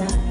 Tá?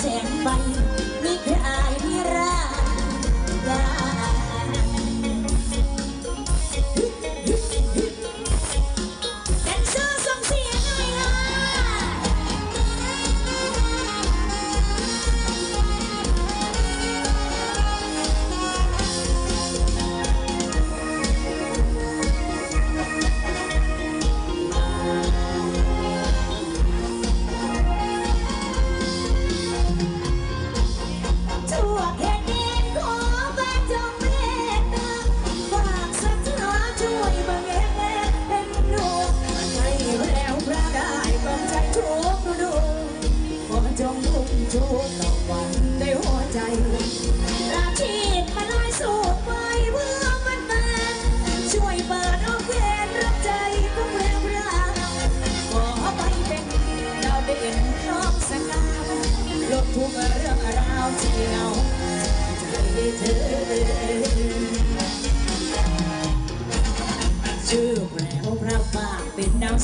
แสงไฟ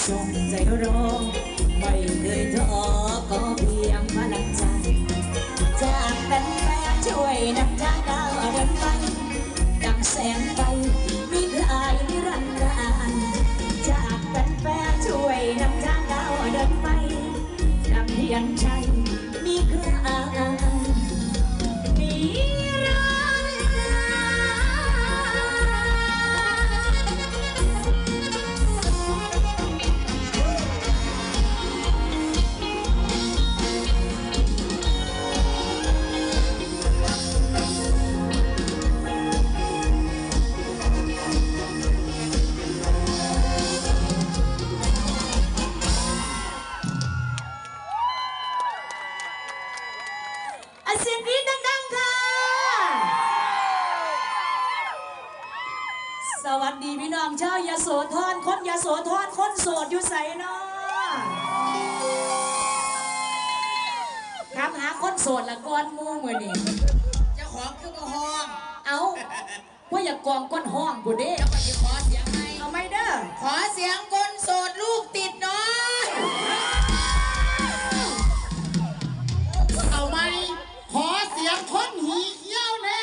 中在有人 ว่าอยากกองก้นห้องกูเด้เจ้าก็สิขอเสียงให้ เอาไม่เด้อ ขอเสียงคนโสดลูกติดหน้อย เอาไหมขอเสียงคนหีเขี้ยวแน่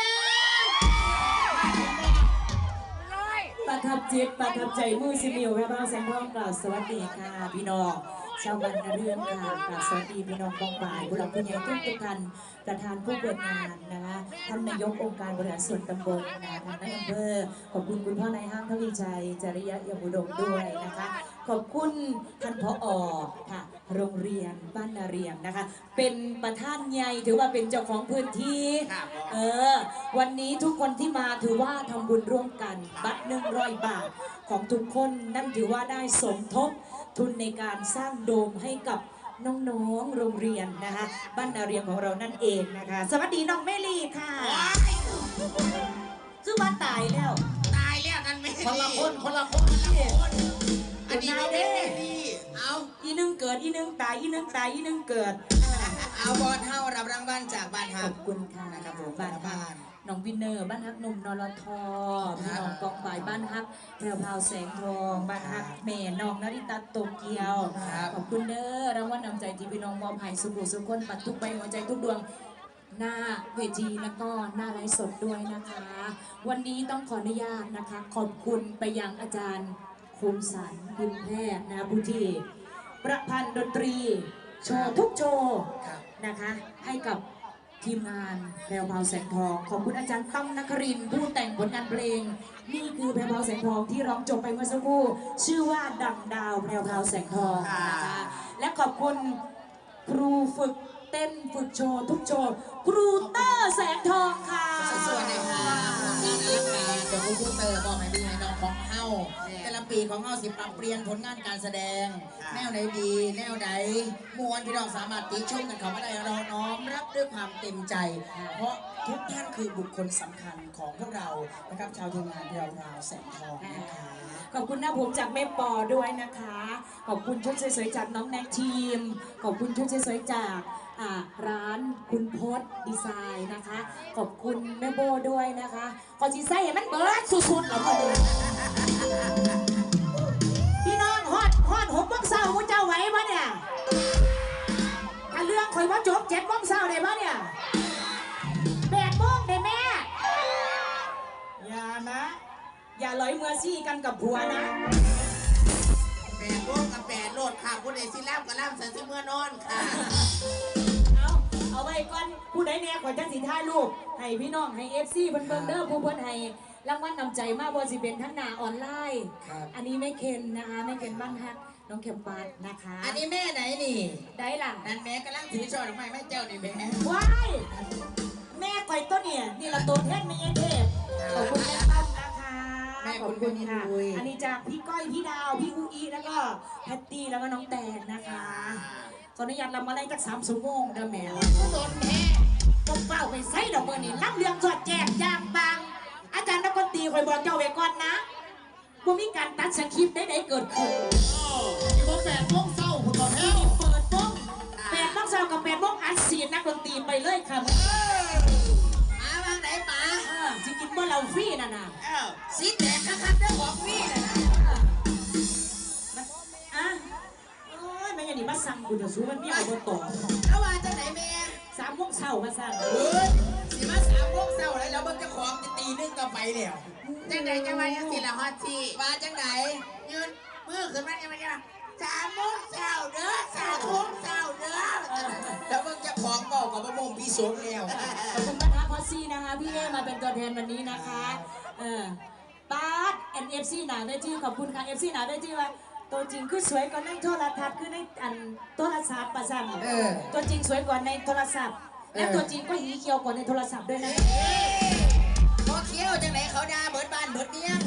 ประทับจิตประทับใจมือสิมิวแม่บ้านแสงทองกล่าวสวัสดีค่ะพี่น้องชาวบ้านนาเรื่องค่ะกล่าวสวัสดีพี่น้องกองบ่ายผู้หลักผู้ใหญ่ทุกทุกท่านประธานผู้เปิดงานนะคะ ท่านนายกองค์การบริหารส่วนตำบลนะคะท่านนายอำเภอขอบคุณคุณพ่อนายห้างทวีชัยจริยะยมุดมด้วยนะคะ ขอบคุณท่านพออค่ะ โรงเรียนบ้านนาเรียงนะคะ เป็นประธานใหญ่ถือว่าเป็นเจ้าของพื้นที่เออวันนี้ทุกคนที่มาถือว่าทำบุญร่วมกันบัตรหนึ่งร้อยบาทของทุกคนนั่นถือว่าได้สมทบทุนในการสร้างโดมให้กับ น้องๆ โรงเรียนนะคะบ้านนาเรียงของเรานั่นเองนะคะ สวัสดีน้องเมลีค่ะซึ่งมาตายแล้ว ตายแล้วนั่นไม่คนละคนคนละคนอันนี้ไม่ได้ดีเอาอีหนึงเกิดอีหนึงตายอีหนึงตายอีหนึงเกิด เอาบอลเท่ารับรางวัลจากบ้านขครัอบบคุณค่ะนะครับผมบ้านฮับ้าก นน้องวินเนอร์ บ้านฮักหนุ่มนรทพี่น้องกองบ่ายบ้านฮักแพรวพราวแสงทองบ้านฮักแม่น้องนาริตาโตเกียวครับขอบคุณเด้อรางวัลนำใจที่พี่น้องมอบให้สุขุสุขคนปัดทุกใบหัวใจทุกดวงหน้าเวทีแล้วก็หน้าไลฟ์สดด้วยนะคะ วันนี้ต้องขออนุญาตนะคะ ขอบคุณไปยังอาจารย์คมสันคุณแพทย์นะคะผู้ที่ประพันธ์ดนตรี โชว์ทุกโชว์ครับนะคะ ให้กับ ทีมงานแพรวพราวแสงทองขอบคุณอาจารย์ตั้มนครินทร์ผู้แต่งผลงานเพลง นี่คือแพรวพราวแสงทองที่ร้องจบไปเมื่อสักครู่ ชื่อว่าดังดาวแพรวพราวแสงทองนะคะและขอบคุณครูฝึกเต้นฝึกโชว์ทุกโชว์ครูเตอร์แสงทองค่ะสวัสดีครับงานอลังการจากคอมพิวเตอร์บอกให้พี่ให้น้องของเฮาแต่ละ ปีของเฮาสิปรับเปลี่ยนผลงานการแสดง แนวไหนดี แนวไหนมวลพี่น้องสามารถติชมกันเขามาได้เราน้อมรับด้วยความเต็มใจ เพราะทุกท่านคือบุคคลสำคัญของพวกเรานะครับชาวทีมงานเราราวแสงทองนะคะขอบคุณหน้าผมจากแม่ปอด้วยนะคะ ขอบคุณชุดสวยๆจากน้องแน็กทีม ขอบคุณชุดสวยๆจากอ่าร้านคุณพศดีไซน์นะคะ ขอบคุณแม่โบด้วยนะคะ ขอจีไส้ให้มันเบิร์ดสุดๆแล้วพอดี พี่น้องฮอดฮอดหกโมงเช้าคุณเจ้าไหวปะเนี่ยถ้าเรื่องข่อยว่าจบเจ็ดโมงเช้าได้ปะเนี่ยแปดโมงได้แม่ อย่านะ อย่าลอยเมือซี่กันกับผัวนะ แปดโลกกับแปดโลดค่ะคนไหนสิล่ามกับล่ามสันสิเมื่อนอนค่ะเอาเอาไว้ก่อนผู้ใดแน่ขอจังสีท่ายรูปให้พี่น้องให้เอฟซีเพิ่นเบิ่งเด้อผู้เพิ่นให้ รางวัลนำใจมากบ่สิเป็นทั้งหน้าออนไลน์ ครับอันนี้ไม่เคนนะคะไม่เคนบ้านฮักน้องเข็มปัดนะคะอันนี้แม่ไหนนี่ ได้ล่ะนั่นแม่กำลังถือช่อดอกไม้แม่เจ้านี่แม่ว้ายแม่ก่อยต้นเนี่ยนี่ละตัวแทนไม่ยังเทพขอบคุณแม่ตั้มนะคะแม่ขคุอบณคุณแม่ค่ะดุยอันนี้จากพี่ก้อยพี่ดาวพี่อูอีแล้วก็แพตตี้แล้วก็น้องแตนนะคะขออนุญาตลำอะไรจากสามชั่วโมงเด้อแม่โดนแพ้ผมเฝ้าไปใส่ดอกเบอร์นี่รับเรื่องสอดแจกยางบาง อาจารย์นักดนตรีคอยบอกเจ้าไว้ก่อนนะว่ามีการตัดสคริปต์ได้ไหนเกิดขึ้นที่ว่าแปดโมงเศร้าคุณต่อแพ้นี่เปิดวงแปดโมงเช้ากับแปดโมงอัดเสียงนักดนตรีไปเลยครับป๋าวางไหนป๋าเออสิกินเมื่อเราฟรีน่ะนะเออสีแดงคักๆเด้อของพี่นะนะอะโอ้ยแม่อยันนี่มาสั่งกูจะสู้มันไม่เอาบนต่อเอาว่าจังไหนแม่ สามโมงเช้ามาสั่งเฮ้ยสิมาสามโมงเช้าแล้วแล้วมันจะของจะตีหนึงก็ไปแล้วจังไหนจะมายังสิละฮอตที่ว่าจังไหนยืนมือขึ้นมาเนี่ยมันจะสามโมงเช้าเด้อสามโมงเช้าเด้อแล้วมันจะของเบากับมะม่วงพี่สมแล้วขอบคุณป้าทักพอซี่นะคะ พี่เอมาเป็นตัวแทนวันนี้นะคะ เออป้าด NFC หนาได้ที่ขอบคุณค่ะ FC หนาได้ที่ว่า ตัวจริงคือสวยกว่าในโทรทัศน์คือในอันโทรศัพท์ประสันเออตัวจริงสวยกว่าในโทรศัพท์ และเออตัวจริงก็หีเขียวกว่าในโทรศัพท์ด้วยนะ พอเคี้ยวจังไหนเขาด่าเบิดบ้านเบิดเมียง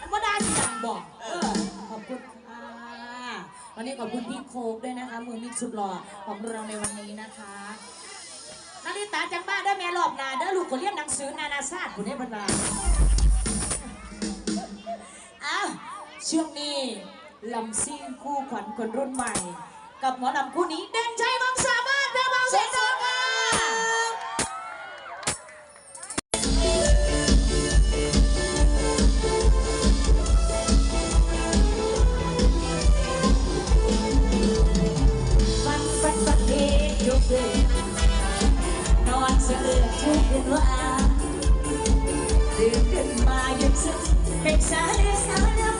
มันก็ได้อย่างบอกเออขอบคุณค่ะวันนี้ขอบคุณพี่โคกด้วยนะคะ มือมิกสุดหล่อของเราในวันนี้นะคะนาริตาจังบ้านได้แม่รอบหนาเด้อลูกคนเรียนหนังสือนานาชาติคุณได้บรรดา ช่วงนี้ลำซิ่งคู่ขวัญคนรุ่นใหม่ กับหมอนำคู่นี้เด่นชัยมังสาบ้ารถและมังเสนาค่ะฟันฟันฟันเอ็ดยกเดือนอนเสือทุกคืนว่าตื่นขึ้นมาหยุดซึมเป็นสาเรสาว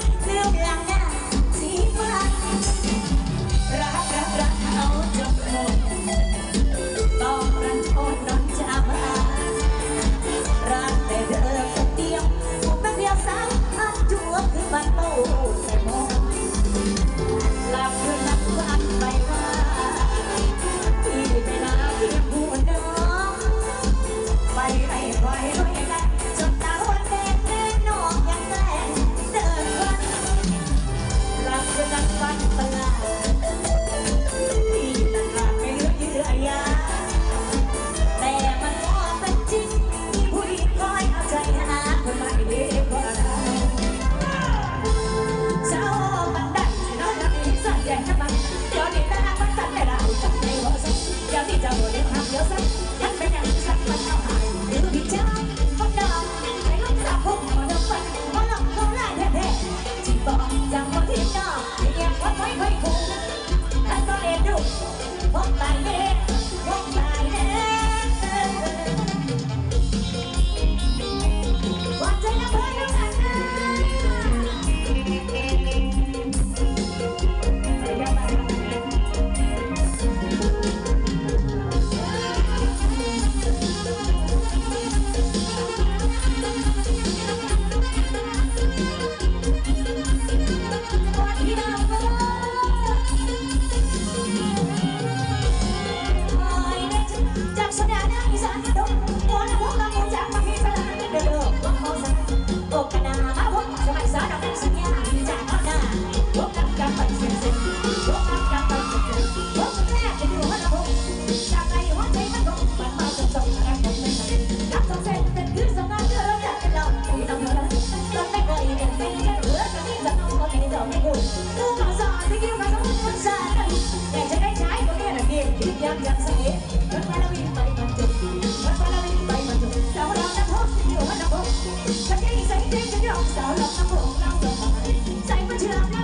Yeah.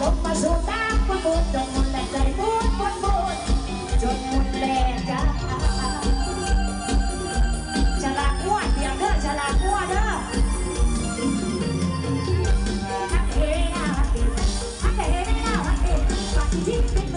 ลบมาสู่ตาประมูลจนมุ่นและใจมูดมุนมูดจนมุนเลจ้าฉลาดอ้วนเดียงเด้อฉลาดอ้วนเด้อฮักเฮน่าฮักเฮฮักเฮน่าฮักเฮปฏิทิน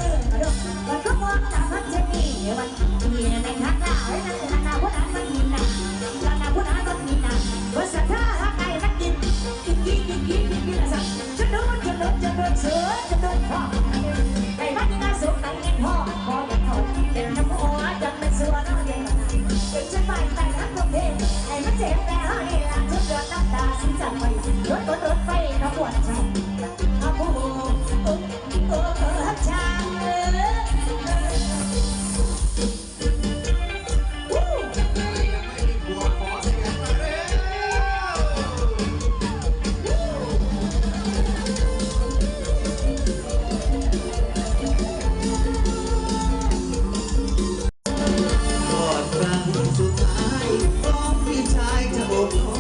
สุดท้ายพร้อมพี่ชายจะโบกขอ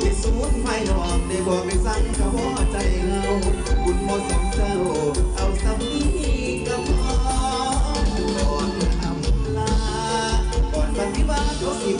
ไปสูญไฟดอกได้บอกไปสั่งขวอใจเราบุญหมดสองเจ้า เอาสำนีก็พอก่อนอำลาก่อนปฏิบัติเขาสิบ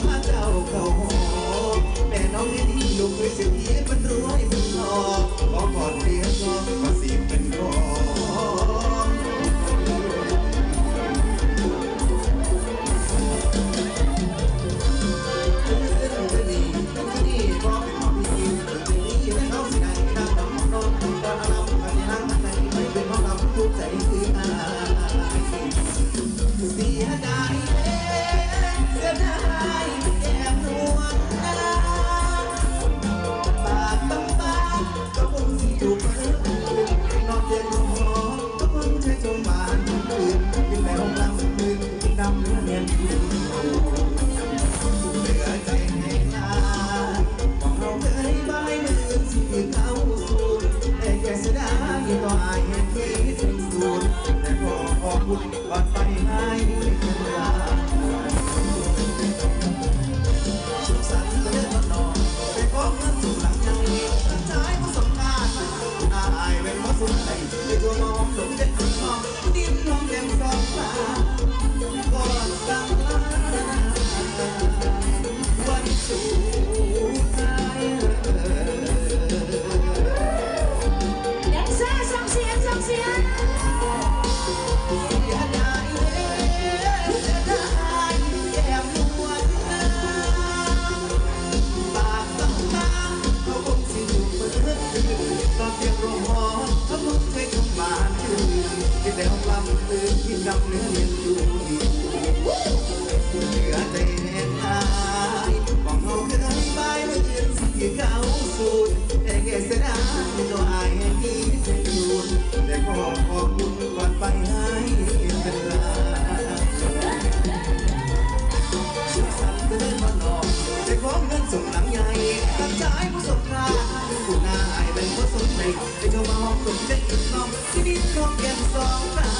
และอีกน้องชีวิตของแก้มสองตา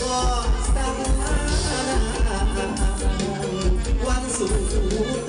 ก็สตาร์วันสูง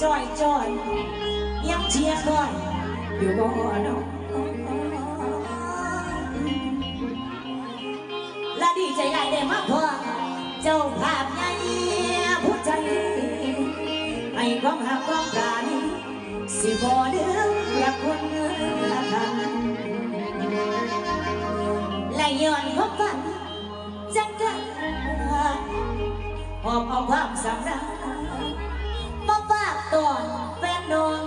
trời trời em chia coi điều có ở đâu? Là đi chạy lại để mắc vừa châu phạm nhanh phút chạy anh không hạp con cả đi. Xì bò đứng là con là thằng là nhọn góc vặn chắc cắn hộp ông phạm sáng ra. ก่อนแฟนนอง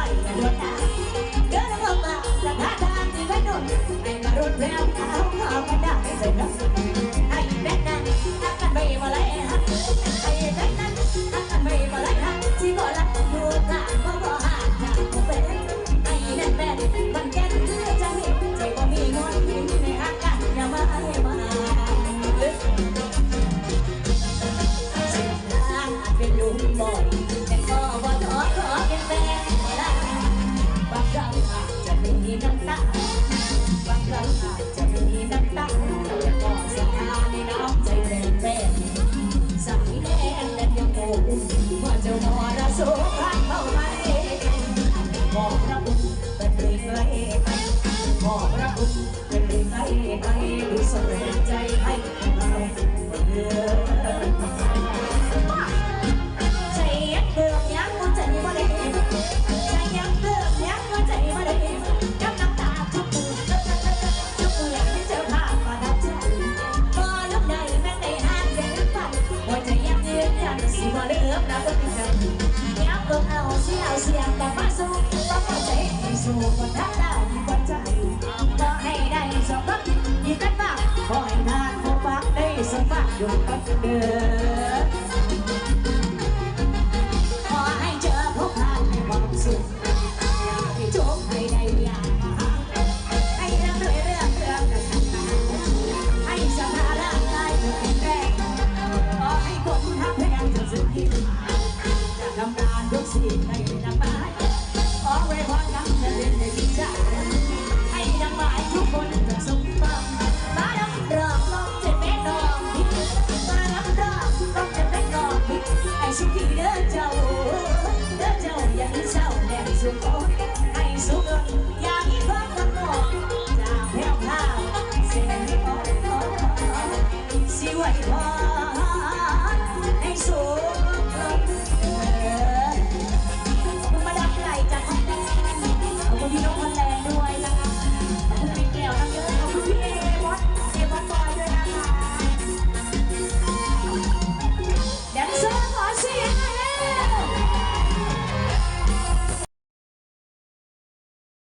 อย